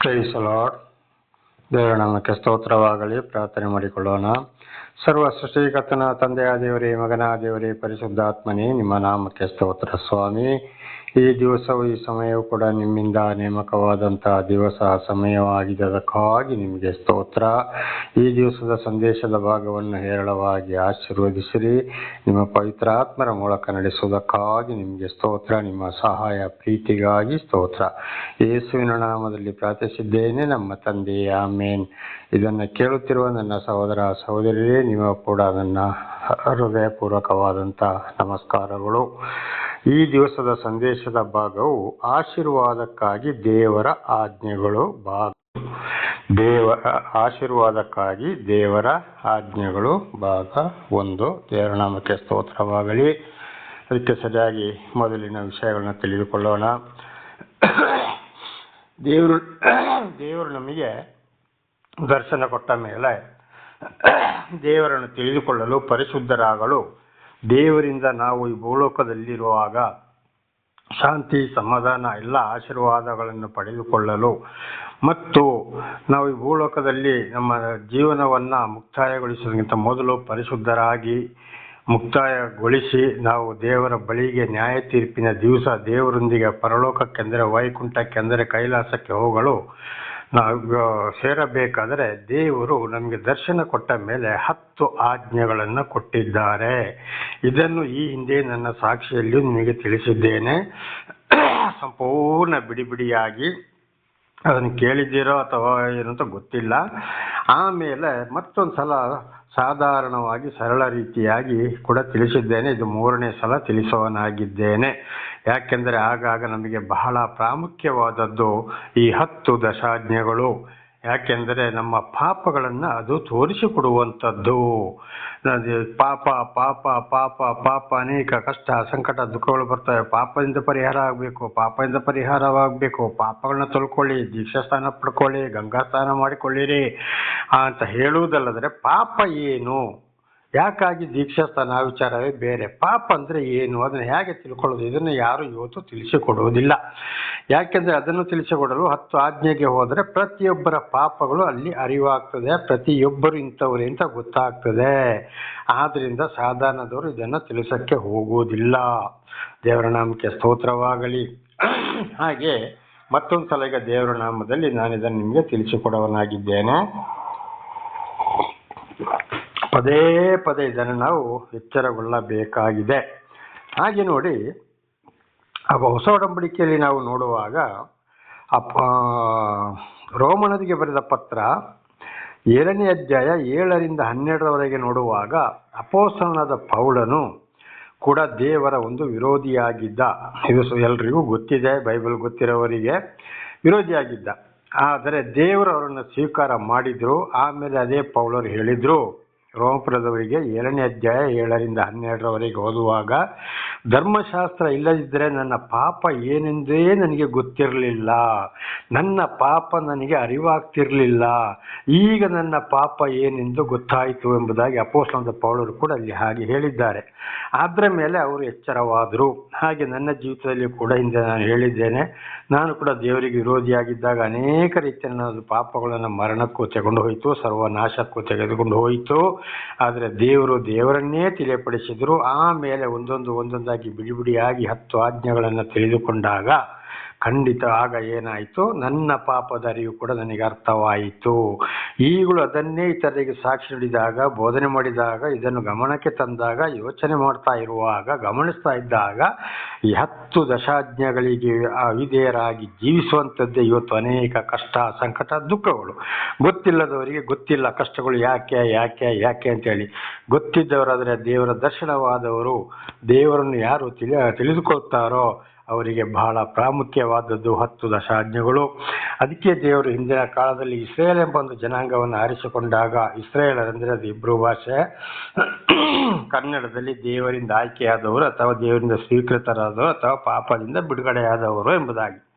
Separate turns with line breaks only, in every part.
Price lord ದೇವರ ನಾಮಕ್ಕೆ ಸ್ತೋತ್ರವಾಗಲಿ ಪ್ರಾರ್ಥನೆ ಮಾಡಿಕೊಳ್ಳೋಣ. ಸರ್ವ ಸೃಷ್ಟಿಕರ್ತನ ತಂದೆಯ ದೇವರೇ ಮಗನ ದೇವರೇ ಪರಿಶುದ್ಧಾತ್ಮನೇ, ನಿಮ್ಮ ನಾಮಕ್ಕೆ ಸ್ತೋತ್ರ ಸ್ವಾಮಿ. ಈ ದಿವಸವು ಈ ಸಮಯವು ಕೂಡ ನಿಮ್ಮಿಂದ ನೇಮಕವಾದಂತಹ ದಿವಸ ಸಮಯವಾಗಿದ್ದಕ್ಕಾಗಿ ನಿಮಗೆ ಸ್ತೋತ್ರ. ಈ ದಿವಸದ ಸಂದೇಶದ ಭಾಗವನ್ನು ಹೇರಳವಾಗಿ ಆಶೀರ್ವದಿಸಿರಿ. ನಿಮ್ಮ ಪವಿತ್ರಾತ್ಮರ ಮೂಲಕ ನಡೆಸುವುದಕ್ಕಾಗಿ ನಿಮಗೆ ಸ್ತೋತ್ರ, ನಿಮ್ಮ ಸಹಾಯ, ಪ್ರೀತಿಗಾಗಿ ಸ್ತೋತ್ರ. ಯೇಸುವಿನ ನಾಮದಲ್ಲಿ ಪ್ರಾರ್ಥಿಸಿದ್ದೇನೆ ನಮ್ಮ ತಂದೆ ಮೇನ್ ಇದನ್ನು ಕೇಳುತ್ತಿರುವ ನನ್ನ ಸಹೋದರ ಸಹೋದರಿಯರೇ ನೀವು ಕೂಡ ನನ್ನ ಹೃದಯಪೂರ್ವಕವಾದಂಥ ನಮಸ್ಕಾರಗಳು. ಈ ದಿವಸದ ಸಂದೇಶದ ಭಾಗವು ಆಶೀರ್ವಾದಕ್ಕಾಗಿ ದೇವರ ಆಜ್ಞೆಗಳು ಭಾಗ. ದೇವ, ಆಶೀರ್ವಾದಕ್ಕಾಗಿ ದೇವರ ಆಜ್ಞೆಗಳು ಭಾಗ ಒಂದು. ದೇವರ ನಾಮಕ್ಕೆ ಸ್ತೋತ್ರವಾಗಲಿ. ಅದಕ್ಕೆ ಸರಿಯಾಗಿ ಮೊದಲಿನ ವಿಷಯಗಳನ್ನ ತಿಳಿದುಕೊಳ್ಳೋಣ. ದೇವರು ದೇವರು ನಮಗೆ ದರ್ಶನ ಕೊಟ್ಟ ಮೇಲೆ ದೇವರನ್ನು ತಿಳಿದುಕೊಳ್ಳಲು ಪರಿಶುದ್ಧರಾಗಲು ದೇವರಿಂದ ನಾವು ಈ ಭೂಲೋಕದಲ್ಲಿರುವಾಗ ಶಾಂತಿ, ಸಮಾಧಾನ, ಎಲ್ಲ ಆಶೀರ್ವಾದಗಳನ್ನು ಪಡೆದುಕೊಳ್ಳಲು ಮತ್ತು ನಾವು ಈ ಭೂಲೋಕದಲ್ಲಿ ನಮ್ಮ ಜೀವನವನ್ನು ಮುಕ್ತಾಯಗೊಳಿಸೋದಕ್ಕಿಂತ ಮೊದಲು ಪರಿಶುದ್ಧರಾಗಿ ಮುಕ್ತಾಯಗೊಳಿಸಿ ನಾವು ದೇವರ ಬಳಿಗೆ ನ್ಯಾಯ ತೀರ್ಪಿನ ದಿವಸ ದೇವರೊಂದಿಗೆ ಪರಲೋಕಕ್ಕೆಂದರೆ ವೈಕುಂಠಕ್ಕೆಂದರೆ ಕೈಲಾಸಕ್ಕೆ ಹೋಗಲು ನಾವು ಸೇರಬೇಕಾದರೆ ದೇವರು ನಮಗೆ ದರ್ಶನ ಕೊಟ್ಟ ಮೇಲೆ ಹತ್ತು ಆಜ್ಞೆಗಳನ್ನು ಕೊಟ್ಟಿದ್ದಾರೆ. ಇದನ್ನು ಈ ಹಿಂದೆ ನನ್ನ ಸಾಕ್ಷಿಯಲ್ಲಿ ನಿಮಗೆ ತಿಳಿಸಿದ್ದೇನೆ. ಸಂಪೂರ್ಣ ಬಿಡಿ ಬಿಡಿಯಾಗಿ ಅದನ್ನು ಕೇಳಿದ್ದೀರೋ ಅಥವಾ ಏನಂತ ಗೊತ್ತಿಲ್ಲ. ಆಮೇಲೆ ಮತ್ತೊಂದು ಸಲ ಸಾಧಾರಣವಾಗಿ ಸರಳ ರೀತಿಯಾಗಿ ಕೂಡ ತಿಳಿಸಿದ್ದೇನೆ. ಇದು ಮೂರನೇ ಸಲ ತಿಳಿಸುವನಾಗಿದ್ದೇನೆ. ಯಾಕೆಂದರೆ ಆಗಾಗ ನಮಗೆ ಬಹಳ ಪ್ರಾಮುಖ್ಯವಾದದ್ದು ಈ ಹತ್ತು ದಶಾಜ್ಞೆಗಳು. ಯಾಕೆಂದರೆ ನಮ್ಮ ಪಾಪಗಳನ್ನು ಅದು ತೋರಿಸಿಕೊಡುವಂಥದ್ದು. ಪಾಪ ಪಾಪ ಪಾಪ ಪಾಪ ಅನೇಕ ಕಷ್ಟ, ಸಂಕಟ, ದುಃಖಗಳು ಬರ್ತವೆ. ಪಾಪದಿಂದ ಪರಿಹಾರ ಆಗಬೇಕು, ಪಾಪದಿಂದ ಪರಿಹಾರವಾಗಬೇಕು. ಪಾಪಗಳನ್ನ ತೊಳ್ಕೊಳ್ಳಿ ದೀಕ್ಷಾಸ್ಥಾನ ಪಡ್ಕೊಳ್ಳಿ ಗಂಗಾ ಸ್ನಾನ ಮಾಡಿಕೊಳ್ಳಿರಿ. ಅಂತ ಹೇಳುವುದಲ್ಲದರೆ ಪಾಪ ಏನು? ಯಾಕಾಗಿ ದೀಕ್ಷಾ ಸ್ಥಾನ ವಿಚಾರವೇ ಬೇರೆ? ಪಾಪ ಅಂದರೆ ಏನು? ಅದನ್ನು ಹೇಗೆ ತಿಳ್ಕೊಳ್ಳೋದು? ಇದನ್ನು ಯಾರು ಇವತ್ತು ತಿಳಿಸಿಕೊಡುವುದಿಲ್ಲ. ಯಾಕೆಂದರೆ ಅದನ್ನು ತಿಳಿಸಿಕೊಡಲು ಹತ್ತು ಆಜ್ಞೆಗೆ ಹೋದರೆ ಪ್ರತಿಯೊಬ್ಬರ ಪಾಪಗಳು ಅಲ್ಲಿ ಅರಿವಾಗ್ತದೆ, ಪ್ರತಿಯೊಬ್ಬರು ಇಂಥವ್ರು ಅಂತ ಗೊತ್ತಾಗ್ತದೆ. ಆದ್ದರಿಂದ ಸಾಧಾರಣದವರು ಇದನ್ನು ತಿಳಿಸೋಕ್ಕೆ ಹೋಗುವುದಿಲ್ಲ. ದೇವರ ನಾಮಕ್ಕೆ ಸ್ತೋತ್ರವಾಗಲಿ. ಹಾಗೆ ಮತ್ತೊಂದು ಸಲ ಈಗ ದೇವರ ನಾಮದಲ್ಲಿ ನಾನು ಇದನ್ನು ನಿಮಗೆ ತಿಳಿಸಿಕೊಡುವನಾಗಿದ್ದೇನೆ. ಪದೇ ಪದೇ ಇದನ್ನು ನಾವು ಎಚ್ಚರಗೊಳ್ಳಬೇಕಾಗಿದೆ. ಹಾಗೆ ನೋಡಿ ಆ ಹೊಸ ಒಡಂಬಡಿಕೆಯಲ್ಲಿ ನಾವು ನೋಡುವಾಗ, ಅಪ್ಪ, ರೋಮನರಿಗೆ ಬರೆದ ಪತ್ರ ಏಳನೇ ಅಧ್ಯಾಯ ಏಳರಿಂದ ಹನ್ನೆರಡರವರೆಗೆ ನೋಡುವಾಗ ಅಪೋಸನದ ಪೌಲನು ಕೂಡ ದೇವರ ಒಂದು ವಿರೋಧಿಯಾಗಿದ್ದ. ಇದು ಎಲ್ರಿಗೂ ಗೊತ್ತಿದೆ, ಬೈಬಲ್ ಗೊತ್ತಿರೋವರಿಗೆ ವಿರೋಧಿಯಾಗಿದ್ದ. ಆದರೆ ದೇವರು ಅವರನ್ನು ಸ್ವೀಕಾರ ಮಾಡಿದ್ರು, ಆಮೇಲೆ ಅದೇ ಪೌಳರು ಹೇಳಿದ್ರು. ರೋಮಪುರದವರಿಗೆ ಏಳನೇ ಅಧ್ಯಾಯ ಏಳರಿಂದ ಹನ್ನೆರಡರವರೆಗೆ ಓದುವಾಗ, ಧರ್ಮಶಾಸ್ತ್ರ ಇಲ್ಲದಿದ್ದರೆ ನನ್ನ ಪಾಪ ಏನೆಂದೇ ನನಗೆ ಗೊತ್ತಿರಲಿಲ್ಲ. ನನ್ನ ಪಾಪ ನನಗೆ ಅರಿವಾಗ್ತಿರಲಿಲ್ಲ. ಈಗ ನನ್ನ ಪಾಪ ಏನೆಂದು ಗೊತ್ತಾಯಿತು ಎಂಬುದಾಗಿ ಅಪೋಸ್ಲಂದ ಪೌಲರು ಕೂಡ ಅಲ್ಲಿ ಹಾಗೆ ಹೇಳಿದ್ದಾರೆ. ಅದರ ಮೇಲೆ ಅವರು ಎಚ್ಚರವಾದರು. ಹಾಗೆ ನನ್ನ ಜೀವಿತದಲ್ಲಿ ಕೂಡ ಹಿಂದೆ ನಾನು ಹೇಳಿದ್ದೇನೆ. ನಾನು ಕೂಡ ದೇವರಿಗೆ ವಿರೋಧಿಯಾಗಿದ್ದಾಗ ಅನೇಕ ರೀತಿಯ ನನ್ನ ಪಾಪಗಳನ್ನು ಮರಣಕ್ಕೂ ತೆಗೊಂಡು ಹೋಯಿತು, ಸರ್ವನಾಶಕ್ಕೂ ತೆಗೆದುಕೊಂಡು ಹೋಯಿತು. ಆದರೆ ದೇವರು ದೇವರನ್ನೇ ತಿಳಿಯಪಡಿಸಿದರು ಆಮೇಲೆ ಒಂದೊಂದು ಒಂದೊಂದಾಗಿ ಬಿಡಿ ಬಿಡಿಯಾಗಿ ಹತ್ತು ಆಜ್ಞೆಗಳನ್ನು ತಿಳಿದುಕೊಂಡಾಗ ಖಂಡಿತ ಆಗ ಏನಾಯಿತು? ನನ್ನ ಪಾಪದ ಅರಿವು ಕೂಡ ನನಗೆ ಅರ್ಥವಾಯಿತು. ಈಗಲೂ ಅದನ್ನೇ ಇತರರಿಗೆ ಸಾಕ್ಷಿ ನೀಡಿದಾಗ, ಬೋಧನೆ ಮಾಡಿದಾಗ, ಇದನ್ನು ಗಮನಕ್ಕೆ ತಂದಾಗ, ಯೋಚನೆ ಮಾಡ್ತಾ ಇರುವಾಗ, ಗಮನಿಸ್ತಾ ಇದ್ದಾಗ ಈ ಹತ್ತು ದಶಾಜ್ಞೆಗಳಿಗೆ ವಿಧೇಯರಾಗಿ ಜೀವಿಸುವಂಥದ್ದೇ ಇವತ್ತು ಅನೇಕ ಕಷ್ಟ, ಸಂಕಟ, ದುಃಖಗಳು. ಗೊತ್ತಿಲ್ಲದವರಿಗೆ ಗೊತ್ತಿಲ್ಲ ಕಷ್ಟಗಳು ಯಾಕೆ ಯಾಕೆ ಯಾಕೆ ಅಂತೇಳಿ. ಗೊತ್ತಿದ್ದವರಾದರೆ ದೇವರ ದರ್ಶನವಾದವರು ದೇವರನ್ನು ಯಾರು ತಿಳಿ, ತಿಳಿದುಕೊಳ್ತಾರೋ ಅವರಿಗೆ ಬಹಳ ಪ್ರಾಮುಖ್ಯವಾದದ್ದು ಹತ್ತು ದಶಾಜ್ಞೆಗಳು. ಅದಕ್ಕೆ ದೇವರು ಹಿಂದಿನ ಕಾಲದಲ್ಲಿ ಇಸ್ರೇಲ್ ಎಂಬ ಒಂದು ಜನಾಂಗವನ್ನು ಆರಿಸಿಕೊಂಡಾಗ ಅಂದರೆ ಅದು ಇಬ್ರು ಭಾಷೆ. ಕನ್ನಡದಲ್ಲಿ ದೇವರಿಂದ ಆಯ್ಕೆಯಾದವರು ಅಥವಾ ದೇವರಿಂದ ಸ್ವೀಕೃತರಾದವರು ಅಥವಾ ಪಾಪದಿಂದ ಬಿಡುಗಡೆಯಾದವರು ಎಂಬುದಾಗಿ.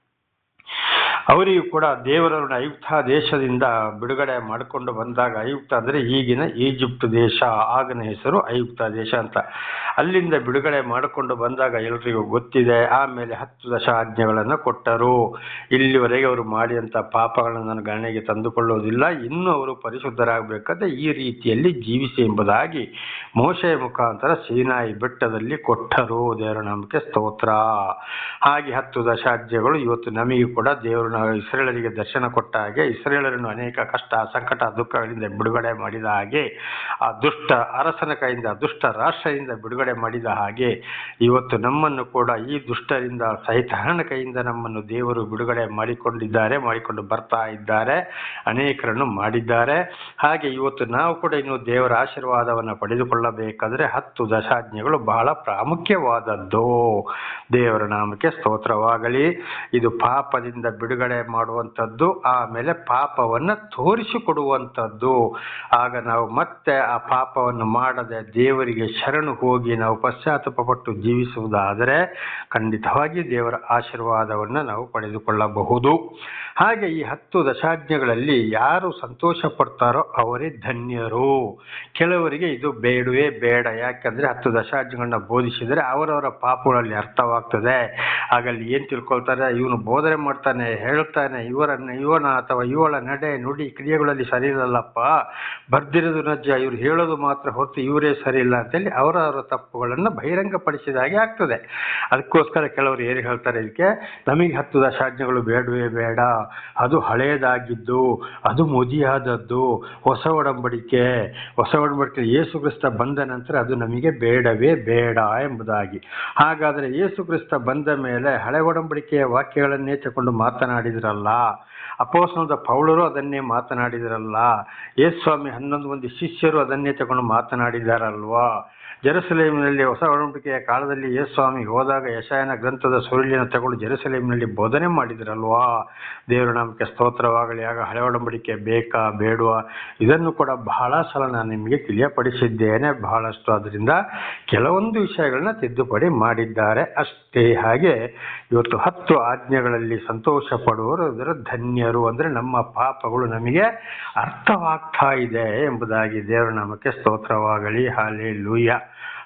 ಅವರಿಗೂ ಕೂಡ ದೇವರನ್ನು ಆಯುಕ್ತ ದೇಶದಿಂದ ಬಿಡುಗಡೆ ಮಾಡಿಕೊಂಡು ಬಂದಾಗ ಆಯುಕ್ತ ಅಂದರೆ ಈಗಿನ ಈಜಿಪ್ಟ್ ದೇಶ, ಆಗಿನ ಹೆಸರು ಆಯುಕ್ತ ದೇಶ ಅಂತ. ಅಲ್ಲಿಂದ ಬಿಡುಗಡೆ ಮಾಡಿಕೊಂಡು ಬಂದಾಗ ಎಲ್ರಿಗೂ ಗೊತ್ತಿದೆ, ಆಮೇಲೆ ಹತ್ತು ದಶ ಆಜ್ಞೆಗಳನ್ನು ಕೊಟ್ಟರು. ಇಲ್ಲಿವರೆಗೆ ಅವರು ಮಾಡಿದಂಥ ಪಾಪಗಳನ್ನು ನಾನು ಗಣನೆಗೆ ತಂದುಕೊಳ್ಳುವುದಿಲ್ಲ ಇನ್ನೂ ಅವರು ಪರಿಶುದ್ಧರಾಗಬೇಕಾದ್ರೆ ಈ ರೀತಿಯಲ್ಲಿ ಜೀವಿಸಿ ಎಂಬುದಾಗಿ ಮೋಶೆ ಮುಖಾಂತರ ಸೀನಾಯಿ ಬೆಟ್ಟದಲ್ಲಿ ಕೊಟ್ಟರು ದೇವರ ನಂಬಿಕೆ ಸ್ತೋತ್ರ. ಹಾಗೆ ಹತ್ತು ದಶಾಜ್ಯಗಳು ಇವತ್ತು ನಮಗೆ ಕೂಡ ದೇವರು ಇಸ್ರೇಲರಿಗೆ ದರ್ಶನ ಕೊಟ್ಟ ಹಾಗೆ ಇಸ್ರೇಲರನ್ನು ಅನೇಕ ಕಷ್ಟ, ಸಂಕಟ, ದುಃಖಗಳಿಂದ ಬಿಡುಗಡೆ ಮಾಡಿದ ಹಾಗೆ, ಆ ದುಷ್ಟ ಅರಸನ ಕೈಯಿಂದ, ದುಷ್ಟ ರಾಷ್ಟ್ರದಿಂದ ಬಿಡುಗಡೆ ಮಾಡಿದ ಹಾಗೆ ಇವತ್ತು ನಮ್ಮನ್ನು ಕೂಡ ಈ ದುಷ್ಟರಿಂದ ಸೈತಾನ ಕೈಯಿಂದ ನಮ್ಮನ್ನು ದೇವರು ಬಿಡುಗಡೆ ಮಾಡಿಕೊಂಡಿದ್ದಾರೆ, ಮಾಡಿಕೊಂಡು ಬರ್ತಾ ಇದ್ದಾರೆ, ಅನೇಕರನ್ನು ಮಾಡಿದ್ದಾರೆ. ಹಾಗೆ ಇವತ್ತು ನಾವು ಕೂಡ ಇನ್ನು ದೇವರ ಆಶೀರ್ವಾದವನ್ನು ಪಡೆದುಕೊಳ್ಳಬೇಕಾದರೆ ಹತ್ತು ದಶಾಜ್ಞೆಗಳು ಬಹಳ ಪ್ರಾಮುಖ್ಯವಾದದ್ದು. ದೇವರ ನಾಮಕ್ಕೆ ಸ್ತೋತ್ರವಾಗಲಿ. ಇದು ಪಾಪದಿಂದ ಬಿಡುಗಡೆ ಮಾಡುವಂಥದ್ದು, ಆಮೇಲೆ ಪಾಪವನ್ನು ತೋರಿಸಿಕೊಡುವಂಥದ್ದು ಆಗ ನಾವು ಮತ್ತೆ ಆ ಪಾಪವನ್ನು ಮಾಡದೆ ದೇವರಿಗೆ ಶರಣು ಹೋಗಿ ನಾವು ಪಶ್ಚಾತ್ತಾಪಪಟ್ಟು ಜೀವಿಸುವುದಾದರೆ ಖಂಡಿತವಾಗಿ ದೇವರ ಆಶೀರ್ವಾದವನ್ನು ನಾವು ಪಡೆದುಕೊಳ್ಳಬಹುದು. ಹಾಗೆ ಈ ಹತ್ತು ದಶಾಜ್ಞೆಗಳಲ್ಲಿ ಯಾರು ಸಂತೋಷ ಪಡ್ತಾರೋ ಅವರೇ ಧನ್ಯರು. ಕೆಲವರಿಗೆ ಇದು ಬೇಡವೇ ಬೇಡ. ಯಾಕೆಂದರೆ ಹತ್ತು ದಶಾಜ್ಞೆಗಳನ್ನ ಬೋಧಿಸಿದರೆ ಅವರವರ ಪಾಪಗಳಲ್ಲಿ ಅರ್ಥವಾಗ್ತದೆ. ಹಾಗಲ್ಲಿ ಏನು ತಿಳ್ಕೊಳ್ತಾರೆ? ಇವನು ಬೋಧನೆ ಮಾಡ್ತಾನೆ, ಹೇಳ್ತಾನೆ, ಇವರನ್ನ, ಇವನ ಅಥವಾ ಇವಳ ನಡೆ, ನುಡಿ ಕ್ರಿಯೆಗಳಲ್ಲಿ ಸರಿ ಇರಲ್ಲಪ್ಪ ಬರ್ದಿರೋದು ನಜ್ಜ, ಇವ್ರು ಹೇಳೋದು ಮಾತ್ರ ಹೊರತು ಇವರೇ ಸರಿ ಇಲ್ಲ ಅಂತೇಳಿ ಅವರವರ ತಪ್ಪುಗಳನ್ನು ಬಹಿರಂಗಪಡಿಸಿದ ಹಾಗೆ ಆಗ್ತದೆ. ಅದಕ್ಕೋಸ್ಕರ ಕೆಲವರು ಏನು ಹೇಳ್ತಾರೆ ಇದಕ್ಕೆ, ನಮಗೆ ಹತ್ತು ದಶಾಜ್ಞೆಗಳು ಬೇಡವೇ ಬೇಡ, ಅದು ಹಳೆಯದಾಗಿದ್ದು ಅದು ಮುದಿಯಾದದ್ದು, ಹೊಸ ಒಡಂಬಡಿಕೆ ಹೊಸ ಒಡಂಬಡಿಕೆ ಯೇಸು ಕ್ರಿಸ್ತ ಬಂದ ನಂತರ ಅದು ನಮಗೆ ಬೇಡವೇ ಬೇಡ ಎಂಬುದಾಗಿ. ಹಾಗಾದರೆ ಯೇಸು ಕ್ರಿಸ್ತ ಬಂದ ಮೇಲೆ ಹಳೆ ಒಡಂಬಡಿಕೆಯ ವಾಕ್ಯಗಳನ್ನೇ ತಗೊಂಡು ಮಾತನಾಡಿದ್ರಲ್ಲ ಅಪೋಸನದ ಪೌಳರು ಅದನ್ನೇ ಮಾತನಾಡಿದರಲ್ಲ ಯೇಸ್ವಾಮಿ ಹನ್ನೊಂದು ಮಂದಿ ಶಿಷ್ಯರು ಅದನ್ನೇ ತಗೊಂಡು ಮಾತನಾಡಿದಾರಲ್ವಾ? ಜೆರುಸಲೇಮಿನಲ್ಲಿ ಹೊಸ ಒಡಂಬಡಿಕೆಯ ಕಾಲದಲ್ಲಿ ಯೇಸ್ವಾಮಿ ಹೋದಾಗ ಯಶಾಯನ ಗ್ರಂಥದ ಸುರುಳಿಯನ್ನು ತಗೊಂಡು ಜೆರುಸಲೇಮಿನಲ್ಲಿ ಬೋಧನೆ ಮಾಡಿದ್ರಲ್ವಾ? ದೇವರ ನಾಮಕ್ಕೆ ಸ್ತೋತ್ರವಾಗಲಿ, ಆಗ ಹಳೆ ಒಡಂಬಡಿಕೆ ಬೇಕಾ, ಬೇಡುವ? ಇದನ್ನು ಕೂಡ ಬಹಳ ಸಲ ನಾನು ನಿಮಗೆ ತಿಳಿಯಪಡಿಸಿದ್ದೇನೆ. ಬಹಳಷ್ಟು ಅದರಿಂದ ಕೆಲವೊಂದು ವಿಷಯಗಳನ್ನ ತಿದ್ದುಪಡಿ ಮಾಡಿದ್ದಾರೆ ಅಷ್ಟೇ. ಹಾಗೆ ಇವತ್ತು ಹತ್ತು ಆಜ್ಞೆಗಳಲ್ಲಿ ಸಂತೋಷ ಪಡುವರು ಅದರ ಧನ್ಯರು ಅಂದರೆ ನಮ್ಮ ಪಾಪಗಳು ನಮಗೆ ಅರ್ಥವಾಗ್ತಾ ಇದೆ ಎಂಬುದಾಗಿ ದೇವರ ನಾಮಕ್ಕೆ ಸ್ತೋತ್ರವಾಗಲಿ. ಹಾಲೆ ಲೂಯ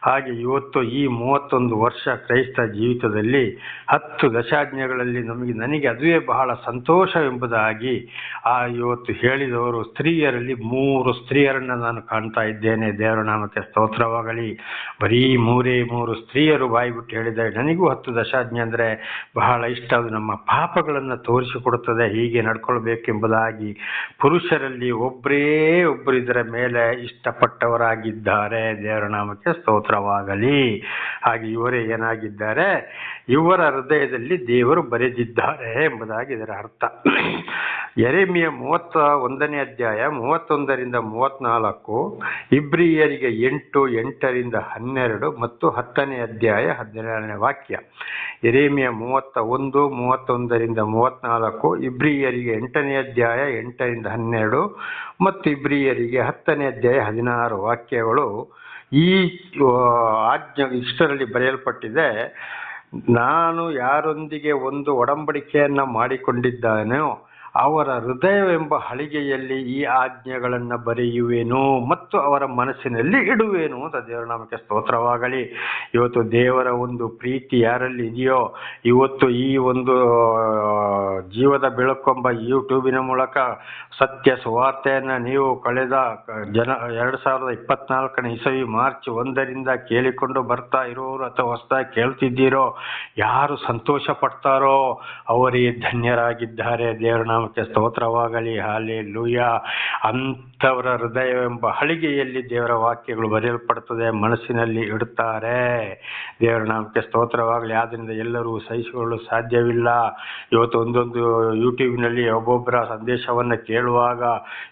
ಹಾಗೆ ಇವತ್ತು ಈ ಮೂವತ್ತೊಂದು ವರ್ಷ ಕ್ರೈಸ್ತ ಜೀವಿತದಲ್ಲಿ ಹತ್ತು ದಶಾಜ್ಞೆಗಳಲ್ಲಿ ನಮಗೆ, ನನಗೆ ಅದುವೇ ಬಹಳ ಸಂತೋಷವೆಂಬುದಾಗಿ ಆ ಇವತ್ತು ಹೇಳಿದವರು ಸ್ತ್ರೀಯರಲ್ಲಿ ಮೂರು ಸ್ತ್ರೀಯರನ್ನು ನಾನು ಕಾಣ್ತಾ ಇದ್ದೇನೆ. ದೇವರ ನಾಮಕ್ಕೆ ಸ್ತೋತ್ರವಾಗಲಿ. ಬರೀ ಮೂರೇ ಮೂರು ಸ್ತ್ರೀಯರು ಬಾಯ್ಬಿಟ್ಟು ಹೇಳಿದ್ದಾರೆ ನನಗೂ ಹತ್ತು ದಶಾಜ್ಞೆ ಅಂದರೆ ಬಹಳ ಇಷ್ಟ. ಅದು ನಮ್ಮ ಪಾಪಗಳನ್ನು ತೋರಿಸಿಕೊಡುತ್ತದೆ. ಹೀಗೆ ನಡ್ಕೊಳ್ಬೇಕೆಂಬುದಾಗಿ ಪುರುಷರಲ್ಲಿ ಒಬ್ಬರೇ ಒಬ್ಬರಿದರ ಮೇಲೆ ಇಷ್ಟಪಟ್ಟವರಾಗಿದ್ದಾರೆ. ದೇವರ ನಾಮಕ್ಕೆ ಸ್ತೋತ್ರವಾಗಲಿ. ಹಾಗೆ ಇವರೇ ಏನಾಗಿದ್ದಾರೆ? ಇವರ ಹೃದಯದಲ್ಲಿ ದೇವರು ಬರೆದಿದ್ದಾರೆ ಎಂಬುದಾಗಿ ಇದರ ಅರ್ಥ. ಎರೆಮಿಯ ಮೂವತ್ತ ಒಂದನೇ ಅಧ್ಯಾಯ ಮೂವತ್ತೊಂದರಿಂದ ಮೂವತ್ನಾಲ್ಕು, ಇಬ್ರಿಯರಿಗೆ ಎಂಟು, ಎಂಟರಿಂದ ಹನ್ನೆರಡು ಮತ್ತು ಹತ್ತನೇ ಅಧ್ಯಾಯ ಹದಿನೇಳನೇ ವಾಕ್ಯ. ಎರೇಮಿಯ ಮೂವತ್ತ ಒಂದು ಮೂವತ್ತೊಂದರಿಂದ ಮೂವತ್ನಾಲ್ಕು, ಇಬ್ರಿಯರಿಗೆ ಎಂಟನೇ ಅಧ್ಯಾಯ ಎಂಟರಿಂದ ಹನ್ನೆರಡು ಮತ್ತು ಇಬ್ರಿಯರಿಗೆ ಹತ್ತನೇ ಅಧ್ಯಾಯ ಹದಿನಾರು ವಾಕ್ಯಗಳು ಈ ಆಜ್ಞ ಇಷ್ಟರಲ್ಲಿ ಬರೆಯಲ್ಪಟ್ಟಿದೆ ನಾನು ಯಾರೊಂದಿಗೆ ಒಂದು ಒಡಂಬಡಿಕೆಯನ್ನು ಮಾಡಿಕೊಂಡಿದ್ದಾನೋ ಅವರ ಹೃದಯವೆಂಬ ಹಳಿಗೆಯಲ್ಲಿ ಈ ಆಜ್ಞೆಗಳನ್ನು ಬರೆಯುವೆನು ಮತ್ತು ಅವರ ಮನಸ್ಸಿನಲ್ಲಿ ಇಡುವೆನು ಅಂತ ದೇವರ ನಾಮಕ್ಕೆ ಸ್ತೋತ್ರವಾಗಲಿ. ಇವತ್ತು ದೇವರ ಒಂದು ಪ್ರೀತಿ ಯಾರಲ್ಲಿ ಇದೆಯೋ, ಇವತ್ತು ಈ ಒಂದು ಜೀವದ ಬೆಳಕೊಂಬ ಯೂಟ್ಯೂಬಿನ ಮೂಲಕ ಸತ್ಯ ಸುವಾರ್ತೆಯನ್ನು ನೀವು ಕಳೆದ ಜನ, ಎರಡು ಸಾವಿರದ ಇಪ್ಪತ್ನಾಲ್ಕನೇ ಇಸವಿ ಮಾರ್ಚ್ ಒಂದರಿಂದ ಕೇಳಿಕೊಂಡು ಬರ್ತಾ ಇರೋರು ಅಥವಾ ಹೊಸದಾಗಿ ಕೇಳ್ತಿದ್ದೀರೋ, ಯಾರು ಸಂತೋಷ ಪಡ್ತಾರೋ ಅವರೇ ಧನ್ಯರಾಗಿದ್ದಾರೆ ದೇವರ ನಾಮಕ್ಕೆ ಸ್ತೋತ್ರವಾಗಲಿ ಹಾಲಿ ಲೂಯ ಅಂಥವರ ಹೃದಯವೆಂಬ ಹಳಿಗೆಯಲ್ಲಿ ದೇವರ ವಾಕ್ಯಗಳು ಬರೆಯಲ್ಪಡ್ತದೆ, ಮನಸ್ಸಿನಲ್ಲಿ ಇಡುತ್ತಾರೆ. ದೇವರ ನಾಮಕ್ಕೆ ಸ್ತೋತ್ರವಾಗಲಿ. ಆದ್ದರಿಂದ ಎಲ್ಲರೂ ಸಹಿಸಿಕೊಳ್ಳಲು ಸಾಧ್ಯವಿಲ್ಲ. ಇವತ್ತು ಒಂದೊಂದು ಯೂಟ್ಯೂಬ್ನಲ್ಲಿ ಒಬ್ಬೊಬ್ಬರ ಸಂದೇಶವನ್ನು ಕೇಳುವಾಗ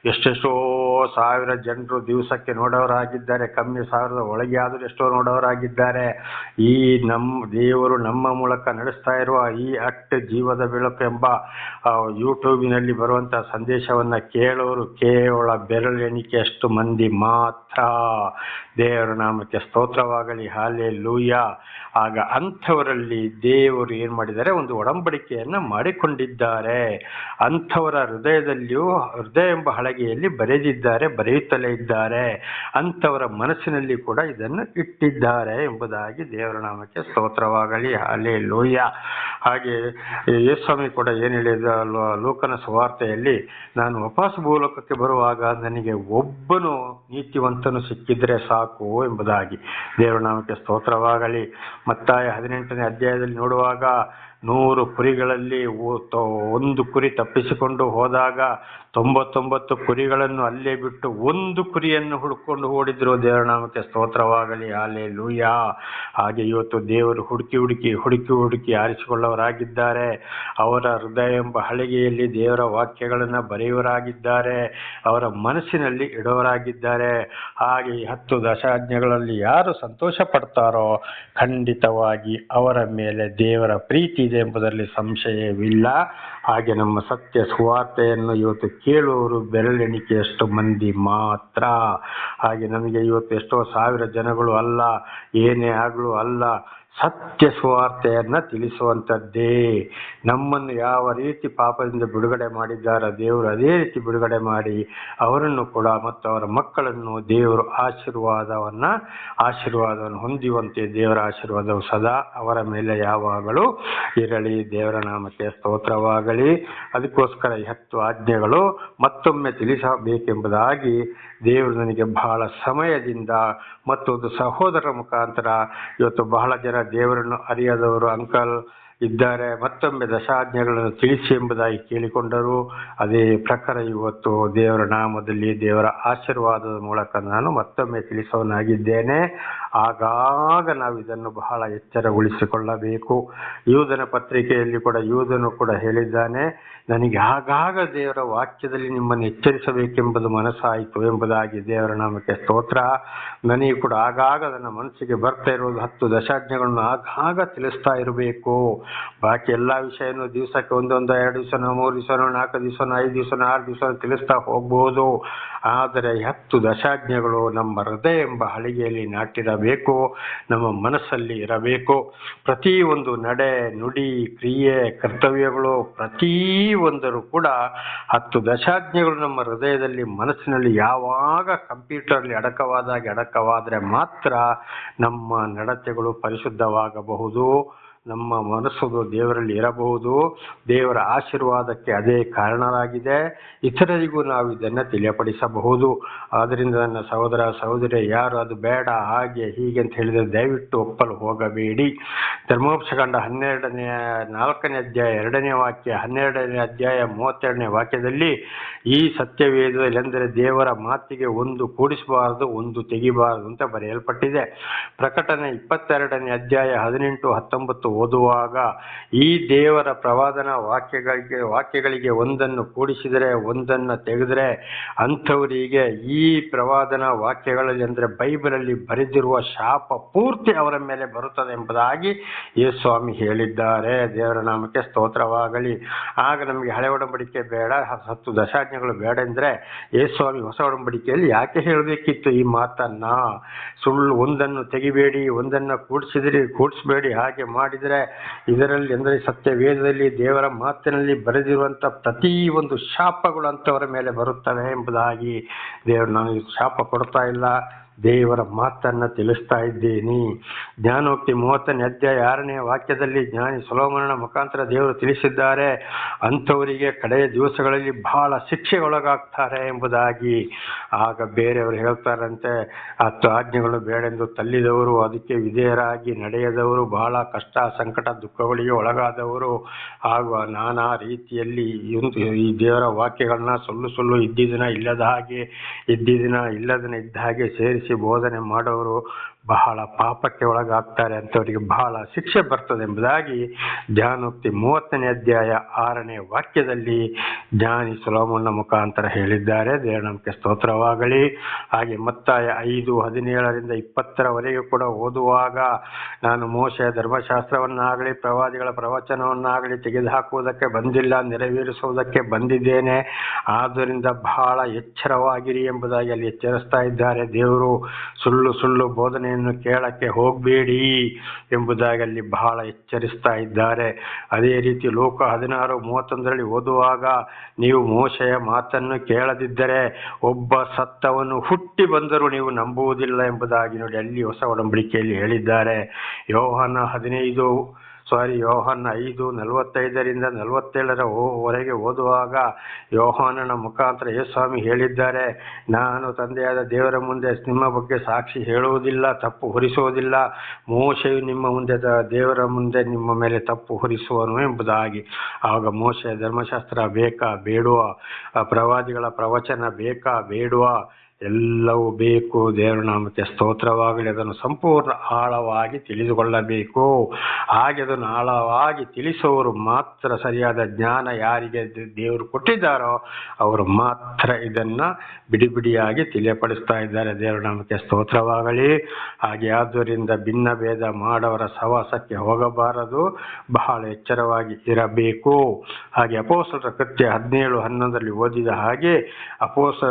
ಎಷ್ಟೆಷ್ಟೋ ಸಾವಿರ ಜನರು ದಿವಸಕ್ಕೆ ನೋಡೋರಾಗಿದ್ದಾರೆ ಕಮ್ಮಿ ಸಾವಿರದ ಒಳಗೆ ಆದರೂ ಎಷ್ಟೋ ನೋಡೋರಾಗಿದ್ದಾರೆ ಈ ನಮ್ಮ ದೇವರು ನಮ್ಮ ಮೂಲಕ ನಡೆಸ್ತಾ ಇರುವ ಈ ಅಟ್ ಜೀವದ ಬೆಳಕು ಎಂಬ ಯೂಟ್ಯೂಬ್ ಯೂಟ್ಯೂಬಿನಲ್ಲಿ ಬರುವಂತಹ ಸಂದೇಶವನ್ನ ಕೇಳೋರು ಕೇವಲ ಬೆರಳೆಣಿಕೆಯಷ್ಟು ಮಂದಿ ಮಾತ್ರ. ದೇವರ ನಾಮಕ್ಕೆ ಸ್ತೋತ್ರವಾಗಲಿ ಹಾಲೆ ಲೂಯ ಆಗ ಅಂಥವರಲ್ಲಿ ದೇವರು ಏನು ಮಾಡಿದ್ದಾರೆ, ಒಂದು ಒಡಂಬಡಿಕೆಯನ್ನ ಮಾಡಿಕೊಂಡಿದ್ದಾರೆ. ಅಂಥವರ ಹೃದಯದಲ್ಲಿಯೂ, ಹೃದಯ ಎಂಬ ಹಳಗೆಯಲ್ಲಿ ಬರೆದಿದ್ದಾರೆ, ಬರೆಯುತ್ತಲೇ ಇದ್ದಾರೆ. ಅಂಥವರ ಮನಸ್ಸಿನಲ್ಲಿ ಕೂಡ ಇದನ್ನು ಇಟ್ಟಿದ್ದಾರೆ ಎಂಬುದಾಗಿ ದೇವರ ನಾಮಕ್ಕೆ ಸ್ತೋತ್ರವಾಗಲಿ ಹಾಲೆ ಲೂಯ ಹಾಗೆ ಯೇಸ್ವಾಮಿ ಕೂಡ ಏನು ಹೇಳಿದ ಲೋಕನ ಸುವಾರ್ತೆಯಲ್ಲಿ, ನಾನು ವಾಪಸ್ ಭೂಲೋಕಕ್ಕೆ ಬರುವಾಗ ನನಗೆ ಒಬ್ಬನು ನೀತಿವಂತನು ಸಿಕ್ಕಿದ್ರೆ ಸಾಕು ಎಂಬುದಾಗಿ. ದೇವರ ನಾಮಕ್ಕೆ ಸ್ತೋತ್ರವಾಗಲಿ. ಮತ್ತಾಯ ಹದಿನೆಂಟನೇ ಅಧ್ಯಾಯದಲ್ಲಿ ನೋಡುವಾಗ ನೂರು ಕುರಿಗಳಲ್ಲಿ ಒಂದು ಕುರಿ ತಪ್ಪಿಸಿಕೊಂಡು ಹೋದಾಗ ತೊಂಬತ್ತೊಂಬತ್ತು ಕುರಿಗಳನ್ನು ಅಲ್ಲೇ ಬಿಟ್ಟು ಒಂದು ಕುರಿಯನ್ನು ಹುಡುಕೊಂಡು ಓಡಿದ್ರು. ದೇವರನಾಮಕ್ಕೆ ಸ್ತೋತ್ರವಾಗಲಿ. ಆಲೆ ಲೂಯ ಹಾಗೆ ಇವತ್ತು ದೇವರು ಹುಡುಕಿ ಹುಡುಕಿ ಹುಡುಕಿ ಹುಡುಕಿ ಆರಿಸಿಕೊಳ್ಳವರಾಗಿದ್ದಾರೆ. ಅವರ ಹೃದಯ ಎಂಬ ಹಳಿಗೆಯಲ್ಲಿ ದೇವರ ವಾಕ್ಯಗಳನ್ನು ಬರೆಯುವರಾಗಿದ್ದಾರೆ ಅವರ ಮನಸ್ಸಿನಲ್ಲಿ ಇಡುವರಾಗಿದ್ದಾರೆ. ಹಾಗೆ ಹತ್ತು ದಶಾಜ್ಞೆಗಳಲ್ಲಿ ಯಾರು ಸಂತೋಷ ಪಡ್ತಾರೋ ಖಂಡಿತವಾಗಿ ಅವರ ಮೇಲೆ ದೇವರ ಪ್ರೀತಿ ಇದೆ ಎಂಬುದರಲ್ಲಿ ಸಂಶಯವಿಲ್ಲ. ಹಾಗೆ ನಮ್ಮ ಸತ್ಯ ಸುವಾರ್ತೆಯನ್ನು ಇವತ್ತು ಕೇಳುವವರು ಬೆರಳೆಣಿಕೆಯಷ್ಟು ಮಂದಿ ಮಾತ್ರ. ಹಾಗೆ ನಮಗೆ ಇವತ್ತು ಎಷ್ಟೋ ಸಾವಿರ ಜನಗಳು ಅಲ್ಲ, ಏನೇ ಆಗಲೂ ಅಲ್ಲ. ಸತ್ಯ ಸುವಾರ್ತೆಯನ್ನ ತಿಳಿಸುವಂಥದ್ದೇ. ನಮ್ಮನ್ನು ಯಾವ ರೀತಿ ಪಾಪದಿಂದ ಬಿಡುಗಡೆ ಮಾಡಿದ್ದಾರೋ ದೇವರು ಅದೇ ರೀತಿ ಬಿಡುಗಡೆ ಮಾಡಿ ಅವರನ್ನು ಕೂಡ ಮತ್ತು ಅವರ ಮಕ್ಕಳನ್ನು ದೇವರು ಆಶೀರ್ವಾದವನ್ನ, ಆಶೀರ್ವಾದವನ್ನು ಹೊಂದುವಂತೆ ದೇವರ ಆಶೀರ್ವಾದವು ಸದಾ ಅವರ ಮೇಲೆ ಯಾವಾಗಲೂ ಇರಲಿ. ದೇವರ ನಾಮಕ್ಕೆ ಸ್ತೋತ್ರವಾಗಲಿ. ಅದಕ್ಕೋಸ್ಕರ ಹತ್ತು ಆಜ್ಞೆಗಳು ಮತ್ತೊಮ್ಮೆ ತಿಳಿಸಬೇಕೆಂಬುದಾಗಿ ದೇವರು ನನಗೆ ಬಹಳ ಸಮಯದಿಂದ ಮತ್ತೊಂದು ಸಹೋದರ ಮುಖಾಂತರ ಇವತ್ತು ಬಹಳ ಜನ దేవుడిని அறிయాத ஒரு అంకల్ ಇದ್ದಾರೆ. ಮತ್ತೊಮ್ಮೆ ದಶಾಜ್ಞೆಗಳನ್ನು ತಿಳಿಸಿ ಎಂಬುದಾಗಿ ಕೇಳಿಕೊಂಡರು ಅದೇ ಪ್ರಕಾರ ಇವತ್ತು ದೇವರ ನಾಮದಲ್ಲಿ ದೇವರ ಆಶೀರ್ವಾದದ ಮೂಲಕ ನಾನು ಮತ್ತೊಮ್ಮೆ ತಿಳಿಸೋನಾಗಿದ್ದೇನೆ ಆಗಾಗ ನಾವು ಇದನ್ನು ಬಹಳ ಎಚ್ಚರಗೊಳಿಸಿಕೊಳ್ಳಬೇಕು. ಯೋಧನ ಪತ್ರಿಕೆಯಲ್ಲಿ ಕೂಡ ಯೋಧನು ಕೂಡ ಹೇಳಿದ್ದಾನೆ, ನನಗೆ ಆಗಾಗ ದೇವರ ವಾಕ್ಯದಲ್ಲಿ ನಿಮ್ಮನ್ನು ಎಚ್ಚರಿಸಬೇಕೆಂಬುದು ಮನಸ್ಸಾಯಿತು ಎಂಬುದಾಗಿ ದೇವರ ನಾಮಕ್ಕೆ ಸ್ತೋತ್ರ. ನನಗೆ ಕೂಡ ಆಗಾಗ ನನ್ನ ಮನಸ್ಸಿಗೆ ಬರ್ತಾ ಇರೋದು ಹತ್ತು ದಶಾಜ್ಞೆಗಳನ್ನು ಆಗಾಗ ತಿಳಿಸ್ತಾ ಇರಬೇಕು. ಬಾಕಿ ಎಲ್ಲ ವಿಷಯನೂ ದಿವಸಕ್ಕೆ ಒಂದೊಂದು, ಎರಡು ದಿವಸನೋ, ಮೂರು ದಿವಸನೋ, ನಾಲ್ಕು ದಿವಸನೋ, ಐದು ದಿವಸನೋ, ಆರು ದಿವಸ ತಿಳಿಸ್ತಾ ಹೋಗ್ಬೋದು. ಆದರೆ ಹತ್ತು ದಶಾಜ್ಞೆಗಳು ನಮ್ಮ ಹೃದಯ ಎಂಬ ಹಳಿಗೆಯಲ್ಲಿ ನಾಟಿರಬೇಕು, ನಮ್ಮ ಮನಸ್ಸಲ್ಲಿ ಇರಬೇಕು. ಪ್ರತಿ ಒಂದು ನಡೆ, ನುಡಿ, ಕ್ರಿಯೆ, ಕರ್ತವ್ಯಗಳು ಪ್ರತಿ ಒಂದರೂ ಕೂಡ ಹತ್ತು ದಶಾಜ್ಞೆಗಳು ನಮ್ಮ ಹೃದಯದಲ್ಲಿ ಮನಸ್ಸಿನಲ್ಲಿ ಯಾವಾಗ ಕಂಪ್ಯೂಟರ್ಲಿ ಅಡಕವಾದಾಗ ಅಡಕವಾದರೆ ಮಾತ್ರ ನಮ್ಮ ನಡತೆಗಳು ಪರಿಶುದ್ಧವಾಗಬಹುದು. ನಮ್ಮ ಮನಸ್ಸು ದೇವರಲ್ಲಿ ಇರಬಹುದು. ದೇವರ ಆಶೀರ್ವಾದಕ್ಕೆ ಅದೇ ಕಾರಣರಾಗಿದೆ. ಇತರರಿಗೂ ನಾವು ಇದನ್ನು ತಿಳಿಯಪಡಿಸಬಹುದು. ಆದ್ದರಿಂದ ನನ್ನ ಸಹೋದರ ಸಹೋದರಿ ಯಾರು ಅದು ಬೇಡ, ಹಾಗೆ, ಹೀಗೆ ಅಂತ ಹೇಳಿದರೆ ದಯವಿಟ್ಟು ಒಪ್ಪಲು ಹೋಗಬೇಡಿ. ಧರ್ಮೋಪಸಖಂಡ ಹನ್ನೆರಡನೆಯ, ನಾಲ್ಕನೇ ಅಧ್ಯಾಯ, ಎರಡನೇ ವಾಕ್ಯ, ಹನ್ನೆರಡನೇ ಅಧ್ಯಾಯ, ಮೂವತ್ತೆರಡನೇ ವಾಕ್ಯದಲ್ಲಿ, ಈ ಸತ್ಯವೇದದಲ್ಲಿ ಅಂದರೆ ದೇವರ ಮಾತಿಗೆ ಒಂದು ಕೂಡಿಸಬಾರದು, ಒಂದು ತೆಗಿಬಾರದು ಅಂತ ಬರೆಯಲ್ಪಟ್ಟಿದೆ. ಪ್ರಕಟಣೆ ಇಪ್ಪತ್ತೆರಡನೇ ಅಧ್ಯಾಯ ಹದಿನೆಂಟು ಹತ್ತೊಂಬತ್ತು ಓದುವಾಗ ಈ ದೇವರ ಪ್ರವಾದನ ವಾಕ್ಯಗಳಿಗೆ ವಾಕ್ಯಗಳಿಗೆ ಒಂದನ್ನು ಕೂಡಿಸಿದರೆ, ಒಂದನ್ನು ತೆಗೆದರೆ ಅಂಥವರಿಗೆ ಈ ಪ್ರವಾದನ ವಾಕ್ಯಗಳಲ್ಲಿ ಅಂದರೆ ಬೈಬಲಲ್ಲಿ ಬರೆದಿರುವ ಶಾಪ ಪೂರ್ತಿ ಅವರ ಮೇಲೆ ಬರುತ್ತದೆ ಎಂಬುದಾಗಿ ಸ್ವಾಮಿ ಹೇಳಿದ್ದಾರೆ. ದೇವರ ನಾಮಕ್ಕೆ ಸ್ತೋತ್ರವಾಗಲಿ. ಆಗ ನಮಗೆ ಹಳೆ ಒಡಂಬಡಿಕೆ ಬೇಡ, ಹತ್ತು ದಶಾಜ್ಞೆಗಳು ಬೇಡ ಎಂದರೆ ಯೇಸ್ವಾಮಿ ಸ್ವಾಮಿ ಹೊಸ ಒಡಂಬಡಿಕೆಯಲ್ಲಿ ಯಾಕೆ ಹೇಳಬೇಕಿತ್ತು ಈ ಮಾತನ್ನ? ಸುಳ್ಳು ಒಂದನ್ನು ತೆಗಿಬೇಡಿ, ಒಂದನ್ನು ಕೂಡಿಸಿದ್ರಿ, ಕೂಡಿಸಬೇಡಿ, ಹಾಗೆ ಮಾಡಿದರೆ ಇದರಲ್ಲಿ ಅಂದರೆ ಸತ್ಯ ವೇದದಲ್ಲಿ ದೇವರ ಮಾತಿನಲ್ಲಿ ಬರೆದಿರುವಂಥ ಪ್ರತಿ ಒಂದು ಶಾಪಗಳು ಅಂತವರ ಮೇಲೆ ಬರುತ್ತವೆ ಎಂಬುದಾಗಿ ದೇವರು ನನಗೆ ಶಾಪ ಕೊಡ್ತಾ ಇಲ್ಲ. ದೇವರ ಮಾತನ್ನ ತಿಳಿಸ್ತಾ ಇದ್ದೀನಿ. ಜ್ಞಾನೋಕ್ತಿ ಮೂವತ್ತನೇ ಅಧ್ಯಾಯ ಆರನೇ ವಾಕ್ಯದಲ್ಲಿ ಜ್ಞಾನಿ ಸೊಲೋಮನ ಮುಖಾಂತರ ದೇವರು ತಿಳಿಸಿದ್ದಾರೆ, ಅಂಥವರಿಗೆ ಕಡೆಯ ದಿವಸಗಳಲ್ಲಿ ಬಹಳ ಶಿಕ್ಷೆಗೊಳಗಾಗ್ತಾರೆ ಎಂಬುದಾಗಿ. ಆಗ ಬೇರೆಯವರು ಹೇಳ್ತಾರಂತೆ, ಹತ್ತು ಆಜ್ಞೆಗಳು ಬೇಡೆಂದು ತಲ್ಲಿದವರು, ಅದಕ್ಕೆ ವಿಧೇಯರಾಗಿ ನಡೆಯದವರು, ಬಹಳ ಕಷ್ಟ, ಸಂಕಟ, ದುಃಖಗಳಿಗೆ ಒಳಗಾದವರು. ಹಾಗೂ ನಾನಾ ರೀತಿಯಲ್ಲಿ ಈ ದೇವರ ವಾಕ್ಯಗಳನ್ನ ಸುಳ್ಳು ಸುಳ್ಳು ಇದ್ದಿದಿನ ಇಲ್ಲದ ಹಾಗೆ, ಇದ್ದಿದಿನ ಇಲ್ಲದನ್ನ ಇದ್ದ ಹಾಗೆ ಸೇರಿಸಿ ಬೋಧನೆ ಮಾಡೋರು ಬಹಳ ಪಾಪಕ್ಕೆ ಒಳಗಾಗ್ತಾರೆ ಅಂತವರಿಗೆ ಬಹಳ ಶಿಕ್ಷೆ ಬರ್ತದೆ ಎಂಬುದಾಗಿ ಧ್ಯಾನೋಕ್ತಿ ಮೂವತ್ತನೇ ಅಧ್ಯಾಯ ಆರನೇ ವಾಕ್ಯದಲ್ಲಿ ಜ್ಞಾನಿ ಸುಲೋಮನ ಮುಖಾಂತರ ಹೇಳಿದ್ದಾರೆ. ದೇವನಂಬಿಕೆ ಸ್ತೋತ್ರವಾಗಲಿ. ಹಾಗೆ ಮತ್ತಾಯ ಐದು ಹದಿನೇಳರಿಂದ ಇಪ್ಪತ್ತರವರೆಗೂ ಕೂಡ ಓದುವಾಗ ನಾನು ಮೋಶ ಧರ್ಮಶಾಸ್ತ್ರವನ್ನಾಗಲಿ, ಪ್ರವಾದಿಗಳ ಪ್ರವಚನವನ್ನಾಗಲಿ ತೆಗೆದುಹಾಕುವುದಕ್ಕೆ ಬಂದಿಲ್ಲ, ನೆರವೇರಿಸುವುದಕ್ಕೆ ಬಂದಿದ್ದೇನೆ. ಆದ್ದರಿಂದ ಬಹಳ ಎಚ್ಚರವಾಗಿರಿ ಎಂಬುದಾಗಿ ಅಲ್ಲಿ ಎಚ್ಚರಿಸ್ತಾ ಇದ್ದಾರೆ. ದೇವರು ಸುಳ್ಳು ಸುಳ್ಳು ಬೋಧನೆಯನ್ನು ಕೇಳಕ್ಕೆ ಹೋಗಬೇಡಿ ಎಂಬುದಾಗಿ ಅಲ್ಲಿ ಬಹಳ ಎಚ್ಚರಿಸ್ತಾ ಇದ್ದಾರೆ. ಅದೇ ರೀತಿ ಲೋಕ ಹದಿನಾರು ಮೂವತ್ತೊಂದರಲ್ಲಿ ಓದುವಾಗ ನೀವು ಮೋಶೆಯ ಮಾತನ್ನು ಕೇಳದಿದ್ದರೆ ಒಬ್ಬ ಸತ್ತವನ್ನು ಹುಟ್ಟಿ ಬಂದರೂ ನೀವು ನಂಬುವುದಿಲ್ಲ ಎಂಬುದಾಗಿ ನೋಡಿ ಅಲ್ಲಿ ಹೊಸ ಒಡಂಬಡಿಕೆಯಲ್ಲಿ ಹೇಳಿದ್ದಾರೆ. ಯೋಹನ ಹದಿನೈದು ಸಾರಿ, ಯೋಹನ್ ಐದು ನಲವತ್ತೈದರಿಂದ ನಲವತ್ತೇಳರ ವರೆಗೆ ಓದುವಾಗ ಯೋಹಾನನ ಮುಖಾಂತರ ಯೇಸ್ವಾಮಿ ಹೇಳಿದ್ದಾರೆ, ನಾನು ತಂದೆಯಾದ ದೇವರ ಮುಂದೆ ನಿಮ್ಮ ಬಗ್ಗೆ ಸಾಕ್ಷಿ ಹೇಳುವುದಿಲ್ಲ, ತಪ್ಪು ಹೊರಿಸುವುದಿಲ್ಲ. ಮೋಶೆಯು ನಿಮ್ಮ ಮುಂದೆ ದೇವರ ಮುಂದೆ ನಿಮ್ಮ ಮೇಲೆ ತಪ್ಪು ಹೊರಿಸುವನು ಎಂಬುದಾಗಿ. ಆಗ ಮೋಶೆ, ಧರ್ಮಶಾಸ್ತ್ರ ಬೇಕಾ, ಬೇಡುವ ಪ್ರವಾದಿಗಳ ಪ್ರವಚನ ಬೇಕಾ, ಬೇಡುವ. ಎಲ್ಲವೂ ಬೇಕು. ದೇವರ ನಾಮಕ್ಕೆ ಸ್ತೋತ್ರವಾಗಲಿ. ಅದನ್ನು ಸಂಪೂರ್ಣ ಆಳವಾಗಿ ತಿಳಿದುಕೊಳ್ಳಬೇಕು. ಹಾಗೆ ಅದನ್ನು ಆಳವಾಗಿ ತಿಳಿಸುವವರು ಮಾತ್ರ ಸರಿಯಾದ ಜ್ಞಾನ ಯಾರಿಗೆ ದೇವರು ಕೊಟ್ಟಿದ್ದಾರೋ ಅವರು ಮಾತ್ರ ಇದನ್ನು ಬಿಡಿ ಬಿಡಿಯಾಗಿ ತಿಳಿಯಪಡಿಸ್ತಾ ಇದ್ದಾರೆ. ದೇವರ ನಾಮಕ್ಕೆ ಸ್ತೋತ್ರವಾಗಲಿ. ಹಾಗೆ ಆದ್ದರಿಂದ ಭಿನ್ನ ಭೇದ ಮಾಡವರ ಸವಾಸಕ್ಕೆ ಹೋಗಬಾರದು. ಬಹಳ ಎಚ್ಚರವಾಗಿ ಇರಬೇಕು. ಹಾಗೆ ಅಪೋಸರ ಕೃತ್ಯ ಹದಿನೇಳು ಹನ್ನೊಂದರಲ್ಲಿ ಓದಿದ ಹಾಗೆ ಅಪೋಸರ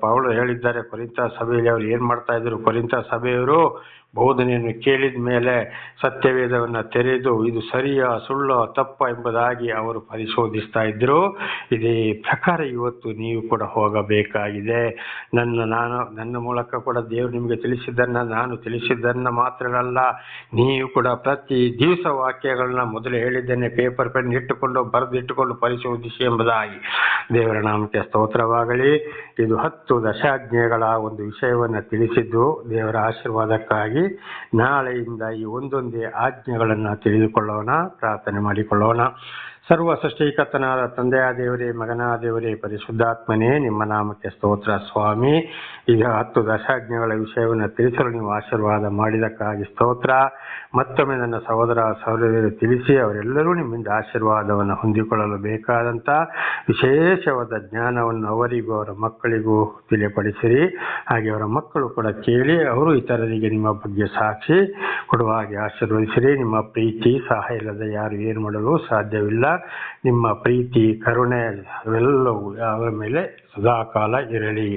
ಪೌಳು ಹೇಳಿದ್ದಾರೆ ಕೊರಿಂತ ಸಭೆಯಲ್ಲಿ ಅವರು ಏನ್ ಮಾಡ್ತಾ ಇದ್ರು? ಕೊರಿಂತ ಸಭೆಯವರು ಬೋಧನೆಯನ್ನು ಕೇಳಿದ ಮೇಲೆ ಸತ್ಯವೇದವನ್ನು ತೆರೆದು, ಇದು ಸರಿಯ, ಸುಳ್ಳ, ತಪ್ಪ ಎಂಬುದಾಗಿ ಅವರು ಪರಿಶೋಧಿಸ್ತಾ ಇದ್ದರು ಇದೇ ಪ್ರಕಾರ ಇವತ್ತು ನೀವು ಕೂಡ ಹೋಗಬೇಕಾಗಿದೆ. ನನ್ನ ನಾನು, ನನ್ನ ಮೂಲಕ ಕೂಡ ದೇವರು ನಿಮಗೆ ತಿಳಿಸಿದ್ದನ್ನು, ನಾನು ತಿಳಿಸಿದ್ದನ್ನು ಮಾತ್ರವಲ್ಲ, ನೀವು ಕೂಡ ಪ್ರತಿ ದಿವಸ ವಾಕ್ಯಗಳನ್ನ ಮೊದಲು ಹೇಳಿದ್ದೇನೆ, ಪೇಪರ್ ಪೆನ್ ಇಟ್ಟುಕೊಂಡು ಬರೆದಿಟ್ಟುಕೊಂಡು ಪರಿಶೋಧಿಸಿ ಎಂಬುದಾಗಿ. ದೇವರ ನಾಮಕ್ಕೆ ಸ್ತೋತ್ರವಾಗಲಿ. ಇದು ಹತ್ತು ದಶಾಜ್ಞೆಗಳ ಒಂದು ವಿಷಯವನ್ನು ತಿಳಿಸಿದ್ದು ದೇವರ ಆಶೀರ್ವಾದಕ್ಕಾಗಿ. ನಾಳೆಯಿಂದ ಈ ಒಂದೊಂದೇ ಆಜ್ಞೆಗಳನ್ನು ತಿಳಿದುಕೊಳ್ಳೋಣ ಪ್ರಾರ್ಥನೆ ಮಾಡಿಕೊಳ್ಳೋಣ. ಸರ್ವ ಸೃಷ್ಟಿಕರ್ತನಾದ ತಂದೆಯ ದೇವರೇ ಮಗನ ದೇವರೇ ಪರಿಶುದ್ಧಾತ್ಮನೇ, ನಿಮ್ಮ ನಾಮಕ್ಕೆ ಸ್ತೋತ್ರ ಸ್ವಾಮಿ. ಈಗ ಹತ್ತು ದಶಾಜ್ಞೆಗಳ ವಿಷಯವನ್ನು ತಿಳಿಸಲು ನೀವು ಆಶೀರ್ವಾದ ಮಾಡಿದಕ್ಕಾಗಿ ಸ್ತೋತ್ರ. ಮತ್ತೊಮ್ಮೆ ನನ್ನ ಸಹೋದರ ಸಹೋದರಿಯರು ತಿಳಿಸಿ, ಅವರೆಲ್ಲರೂ ನಿಮ್ಮಿಂದ ಆಶೀರ್ವಾದವನ್ನು ಹೊಂದಿಕೊಳ್ಳಲು ಬೇಕಾದಂಥ ವಿಶೇಷವಾದ ಜ್ಞಾನವನ್ನು ಅವರಿಗೂ, ಅವರ ಮಕ್ಕಳಿಗೂ ತಿಳಿಪಡಿಸಿರಿ ಹಾಗೆ ಅವರ ಮಕ್ಕಳು ಕೂಡ ಕೇಳಿ, ಅವರು ಇತರರಿಗೆ ನಿಮ್ಮ ಬಗ್ಗೆ ಸಾಕ್ಷಿ ಕೊಡುವ ಹಾಗೆ ಆಶೀರ್ವದಿಸಿರಿ. ನಿಮ್ಮ ಪ್ರೀತಿ, ಸಹಾಯ ಇಲ್ಲದೆ ಯಾರು ಏನು ಮಾಡಲು ಸಾಧ್ಯವಿಲ್ಲ. ನಿಮ್ಮ ಪ್ರೀತಿ, ಕರುಣೆ ಅವೆಲ್ಲವೂ ಅವರ ಮೇಲೆ ಸದಾಕಾಲ ಇರಲಿ.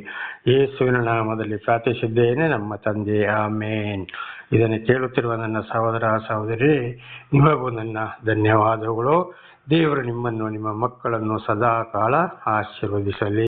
ಯೇಸುವಿನ ನಾಮದಲ್ಲಿ ಪ್ರಾರ್ಥಿಸಿದ್ದೇನೆ ನಮ್ಮ ತಂದೆ. ಆಮೇನ್. ಇದನ್ನು ಕೇಳುತ್ತಿರುವ ನನ್ನ ಸಹೋದರ ಸಹೋದರಿ, ನಿಮಗೂ ನನ್ನ ಧನ್ಯವಾದಗಳು. ದೇವರು ನಿಮ್ಮನ್ನು, ನಿಮ್ಮ ಮಕ್ಕಳನ್ನು ಸದಾಕಾಲ ಆಶೀರ್ವದಿಸಲಿ.